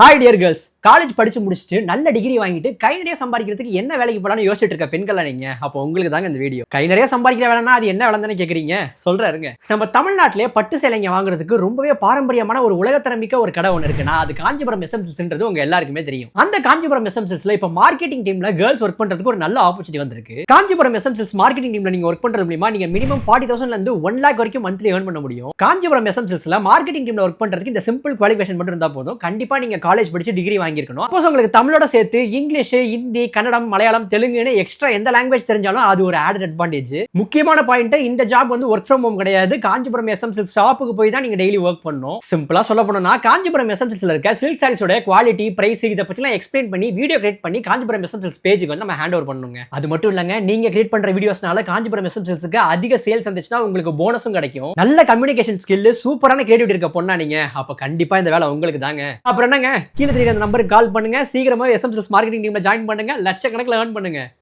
Hi dear girls college படிச்சு முடிச்சுட்டு நல்ல டிகிரி வாங்கிட்டு கை நிறைய சம்பாதிக்கிறதுக்கு என்ன வேலைக்கு போகலான்னு யோசிச்சுட்டு இருக்க பெண்கள் நீங்க அப்போ உங்களுக்கு தாங்க இந்த வீடியோ கை நிறைய சம்பாதிக்கிற வேலைனா அது என்ன வேலை தானே சொல்கிறாருங்க சொல்றாருங்க. நம்ம தமிழ்நாட்டிலே பட்டு சேலைங்க வாங்குறதுக்கு ரொம்பவே பாரம்பரியமான ஒரு உலகத்தரமிக்க ஒரு கடை ஒன்று இருக்குன்னா அது காஞ்சிபுரம் எஸ்எம்சில்ஸ்ன்றது உங்க எல்லாருக்குமே தெரியும். அந்த காஞ்சிபுரம் எஸ்எம்சில்ஸ்ல இப்போ மார்க்கெட்டிங் டீம்ல கேர்ள்ஸ் ஒர்க் பண்றதுக்கு ஒரு நல்ல ஆப்பர்ச்சுனிட்டி வந்திருக்கு. காஞ்சிபுரம் எஸ்எம்சில்ஸ் மார்க்கெட்டிங் டீமில் நீங்கள் ஒர்க் பண்றது மூலியமா நீங்கள் மினிமம் ஃபார்ட்டி தௌசண்ட்ல இருந்து ஒன் லேக் வரைக்கும் மந்த்லி ஏர்ன் பண்ண முடியும். காஞ்சிபுரம் எஸ்எம்சில்ஸ்ல மார்க்கெட்டிங் டீம்ல ஒர்க் பண்ணுறதுக்கு இந்த சிம்பிள் குவாலிஃபிகேஷன் மட்டும் இருந்தால் போதும். கண்டிப்பா நீங்க காலேஜ் படிச்சு டிகிரி வாங்கியிருக்கணும். அப்போஸ் உங்களுக்கு தமிழோட சேர்த்து இங்கிலீஷ் ஹிந்தி கன்னடம் மலையாளம் தெலுங்குன்னு எக்ஸ்ட்ரா எந்த லாங்குவேஜ் தெரிஞ்சாலும் அது ஒரு ஆடட் அட்வான்டேஜ் முக்கியமான பாயிண்ட் இந்த ஜாப் வந்து ஒர்க் ஃப்ரம் ஹோம் கிடையாது. காஞ்சிபுரம் எஸ்எம்சில் ஷாப்புக்கு போய் தான் நீங்க டெய்லி ஒர்க் பண்ணணும். சிம்பிளா சொல்ல போனோம்னா காஞ்சிபுரம் எஸ்எம்சில் இருக்க சில்க் சாரீஸோட குவாலிட்டி பிரைஸ் இதை பற்றிலாம் எக்ஸ்பிளைன் பண்ணி வீடியோ கிரியேட் பண்ணி காஞ்சிபுரம் எஸ்எம்சில்ஸ் பேஜுக்கு வந்து நம்ம ஹேண்ட் ஓவர் பண்ணுங்க. அது மட்டும் இல்லங்க நீங்க கிரியேட் பண்ற வீடியோஸ்னால காஞ்சிபுரம் எஸ்எம்சில்ஸ்க்கு அதிக சேல்ஸ் வந்துச்சுன்னா உங்களுக்கு போனஸும் கிடைக்கும். நல்ல கம்யூனிகேஷன் ஸ்கில் சூப்பரான கிரியேட்டிவிட்டி இருக்க பொண்ணா நீங்க. அப்ப கண்டிப்பா இந்த வேலை உங்களுக்கு தாங்க அப்புறம் என்னங்க? கீழே தெரியுற அந்த நம்பருக்கு கால் பண்ணுங்க. சீக்கிரமா எஸ்எம்எஸ் மார்க்கெட்டிங் டீம்ல ஜாயின் பண்ணுங்க. லட்சக்கணக்கில் ஏர்ன் பண்ணுங்க.